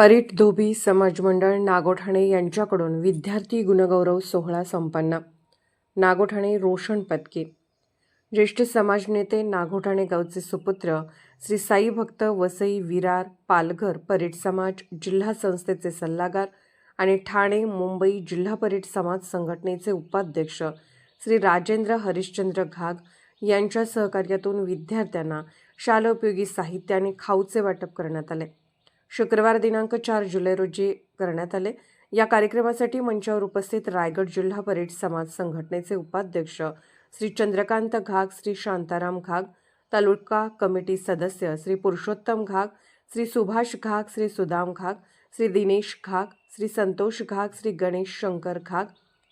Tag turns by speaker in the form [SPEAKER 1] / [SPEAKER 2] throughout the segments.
[SPEAKER 1] परीट धोबी समाज मंडळ नागोठाणे यांच्याकडून विद्यार्थी गुणगौरव सोहळा संपन्न. नागोठाणे रोशन पदके. ज्येष्ठ समाज नेते नागोठाणे गावचे सुपुत्र श्री साई भक्त वसई विरार पालघर परीट समाज जिल्हा संस्थेचे सल्लागार आणि ठाणे मुंबई जिल्हा परीट समाज संघटनेचे उपाध्यक्ष श्री राजेंद्र हरिश्चंद्र घाग यांच्या सहकार्यातून विद्यार्थ्यांना शालोपयोगी साहित्य आणि खाऊचे वाटप करण्यात आले. शुक्रवार दिनांक चार जुलै रोजी करण्यात आले या कार्यक्रमासाठी मंचावर उपस्थित रायगड जिल्हा परेड समाज संघटनेचे उपाध्यक्ष श्री चंद्रकांत घाग श्री शांताराम घाग तालुका कमिटी सदस्य श्री पुरुषोत्तम घाग श्री सुभाष घाग श्री सुदाम घाग श्री दिनेश घाग श्री संतोष घाग श्री गणेश शंकर घाग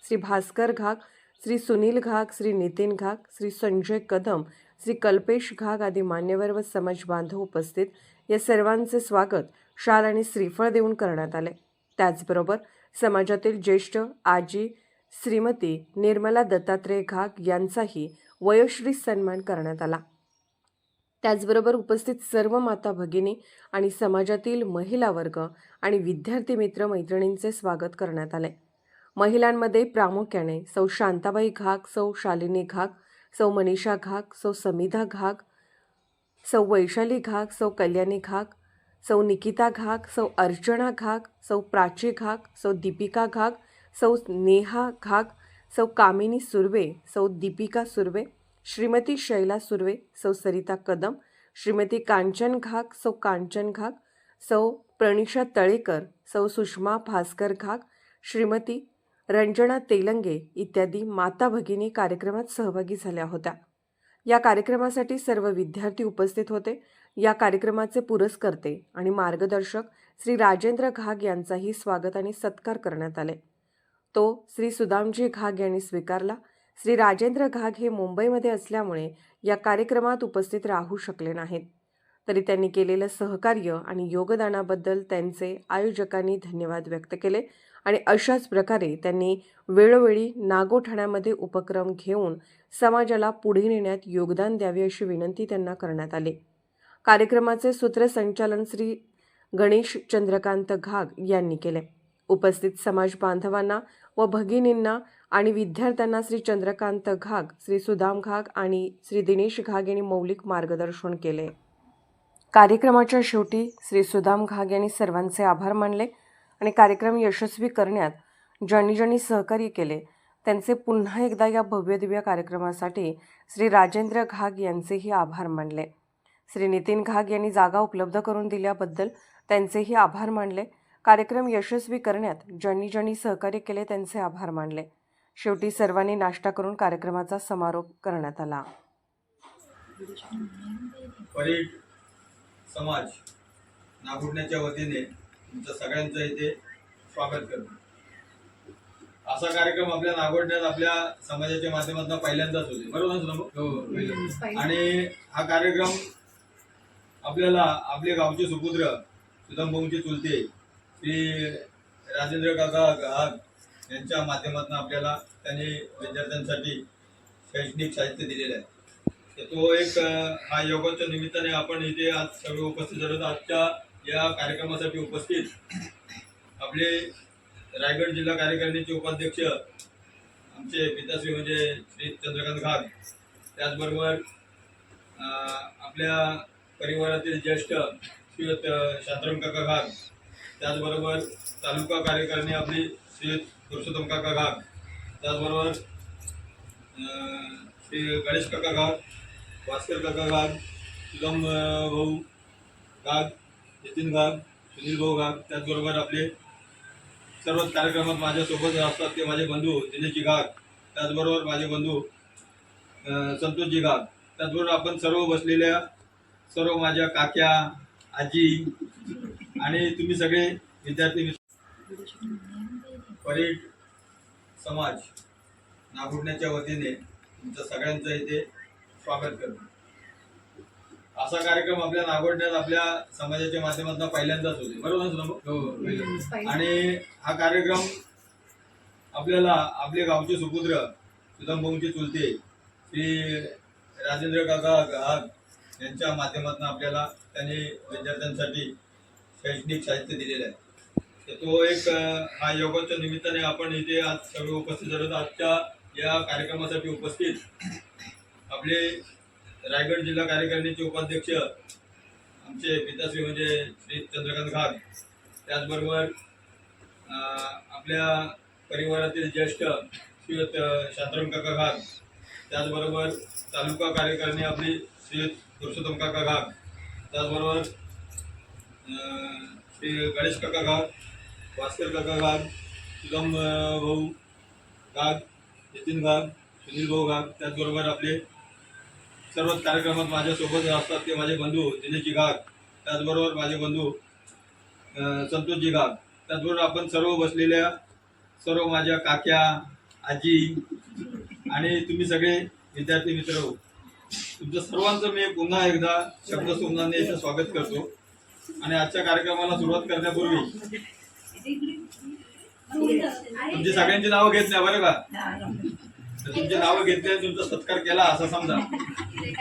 [SPEAKER 1] श्री भास्कर घाग श्री सुनील घाग श्री नितीन घाग श्री संजय कदम श्री कल्पेश घाग आदी मान्यवर व समाज बांधव उपस्थित या सर्वांचे स्वागत शाल आणि श्रीफळ देऊन करण्यात आले. त्याचबरोबर समाजातील ज्येष्ठ आजी श्रीमती निर्मला दत्तात्रय घाग यांचाही वयोश्री सन्मान करण्यात आला. त्याचबरोबर उपस्थित सर्व माता भगिनी आणि समाजातील महिला वर्ग आणि विद्यार्थी मित्र मैत्रिणींचे स्वागत करण्यात आले. महिलांमध्ये प्रामुख्याने सौ शांताबाई घाग सौ शालिनी घाग सौ मनीषा घाग सौ समिधा घाग सौ वैशाली घाक सौ कल्याणी घाक सौ निकिता घाक सौ अर्चना घाक सौ प्राची घाक सौ दीपिका घाक सौ नेहा घाक सौ कामिनी सुर्वे सौ दीपिका सुर्वे श्रीमती शैला सुर्वे सौ सरिता कदम श्रीमती कांचन घाक सौ कांचन घाक सौ प्रणिषा तळेकर सौ सुषमा भास्कर घाक श्रीमती रंजना तेलंगे इत्यादी माता भगिनी कार्यक्रमात सहभागी झाल्या होत्या. या कार्यक्रमासाठी सर्व विद्यार्थी उपस्थित होते. या कार्यक्रमाचे पुरस्कर्ते आणि मार्गदर्शक श्री राजेंद्र घाग यांचाही स्वागत आणि सत्कार करण्यात आले. तो श्री सुदामजी घाग यांनी स्वीकारला. श्री राजेंद्र घाग हे मुंबईमध्ये असल्यामुळे या कार्यक्रमात उपस्थित राहू शकले नाहीत. तरी त्यांनी केलेलं सहकार्य आणि योगदानाबद्दल त्यांचे आयोजकांनी धन्यवाद व्यक्त केले आणि अशाच प्रकारे त्यांनी वेळोवेळी नागोठाण्यामध्ये उपक्रम घेऊन समाजाला पुढे नेण्यात योगदान द्यावे अशी विनंती त्यांना करण्यात आली. कार्यक्रमाचे सूत्रसंचालन श्री गणेश चंद्रकांत घाग यांनी केले. उपस्थित समाज बांधवांना व भगिनींना आणि विद्यार्थ्यांना श्री चंद्रकांत घाग श्री सुदाम घाग आणि श्री दिनेश घाग यांनी मौलिक मार्गदर्शन केले. कार्यक्रमाच्या शेवटी श्री सुदाम घाग यांनी सर्वांचे आभार मानले आणि कार्यक्रम यशस्वी करण्यात ज्यांनी ज्यांनी सहकार्य केले त्यांचे पुन्हा एकदा या भव्य दिव्य कार्यक्रमासाठी श्री राजेंद्र घाग यांचेही आभार मानले. श्री नितीन घाग यांनी जागा उपलब्ध करून दिल्याबद्दल त्यांचेही आभार मानले. कार्यक्रम यशस्वी करण्यात ज्यांनी ज्यांनी सहकार्य केले त्यांचे आभार मानले. शेवटी सर्वांनी नाश्ता करून कार्यक्रमाचा समारोप करण्यात आला.
[SPEAKER 2] समाज नागुडण्याच्या वतीने तुमच्या सगळ्यांचं इथे स्वागत करतो. असा कार्यक्रम आपल्या नागोडण्यात आपल्या समाजाच्या माध्यमातून पहिल्यांदाच होते बरोबर ना सुदाम? आणि हा कार्यक्रम आपल्याला आपले गावचे सुपुत्र सुदाम भाऊंचे चुलते श्री राजेंद्र काका घाग यांच्या माध्यमातून आपल्याला त्यांनी विद्यार्थ्यांसाठी शैक्षणिक साहित्य दिलेलं आहे. तर तो एक हा योगाच्या निमित्ताने आपण इथे आज सगळे उपस्थित झालो आजच्या या कार्यक्रमासाठी उपस्थित आपले रायगड जिल्हा कार्यकारिणीचे उपाध्यक्ष आमचे पिताश्री म्हणजे श्री चंद्रकांत घाग त्याचबरोबर आपल्या परिवारातील ज्येष्ठ श्रीयुत शांतराम काका घाग त्याचबरोबर तालुका कार्यकारिणी आपली श्री पुरुषोत्तम काका घाग त्याचबरोबर श्री गणेश काका घाग भास्कर काका घाग सुगम भाऊ घाग नितीन घाग सुनील भाऊ घाग त्याचबरोबर आपले सर्वच कार्यक्रमात माझ्यासोबत असतात ते माझे बंधू दिनेशजी घाग त्याचबरोबर माझे बंधू संतोषजी घाग त्याचबरोबर आपण सर्व बसलेल्या सर्व माझ्या काक्या आजी आणि तुम्ही सगळे विद्यार्थी परेड समाज नागुडण्याच्या वतीने तुमच्या सगळ्यांचं इथे स्वागत करतो. असा कार्यक्रम आपल्या नागोडण्यात आपल्या समाजाच्या माध्यमातून पहिल्यांदाच होते बरोबर ना सुदाम? आणि हा कार्यक्रम आपल्याला आपले गावचे सुपुत्र सुदाम भाऊंचे चुलते श्री राजेंद्र काका घाग यांच्या माध्यमातून आपल्याला त्यांनी विद्यार्थ्यांसाठी शैक्षणिक साहित्य दिलेलं आहे. तर तो एक हा योगाच्या निमित्ताने आपण इथे आज सर्व उपस्थित झालो. आजच्या या कार्यक्रमासाठी उपस्थित आपले रायगड जिल्हा कार्यकारिणीचे उपाध्यक्ष आमचे पिताश्री म्हणजे श्री चंद्रकांत घाग त्याचबरोबर आपल्या परिवारातील ज्येष्ठ श्रीयुत अं, शांताराम काका घाग त्याचबरोबर तालुका कार्यकारिणी आपली श्री पुरुषोत्तम काका घाग त्याचबरोबर श्री गणेश काका घाग भास्कर काका घाग सुगम भाऊ घाग नितीन घाग सुनील भाऊ घाग त्याचबरोबर आपले सर्वच कार्यक्रमात माझ्यासोबत असतात ते माझे बंधू दिनेशजी घाग त्याचबरोबर माझे बंधू संतोष संतोषजी घाग त्याचबरोबर आपण सर्व बसलेल्या सर्व माझ्या काक्या आजी आणि तुम्ही सगळे विद्यार्थी मित्र हो. तुमचं सर्वांचं मी पुन्हा एकदा शब्द सोमनाने स्वागत करतो. आणि आजच्या कार्यक्रमाला सुरुवात करण्यापूर्वी तुमची सगळ्यांची नावं घेत नाही बरं का? तर तुमची नावं घेतली तुमचा सत्कार केला असं समजा.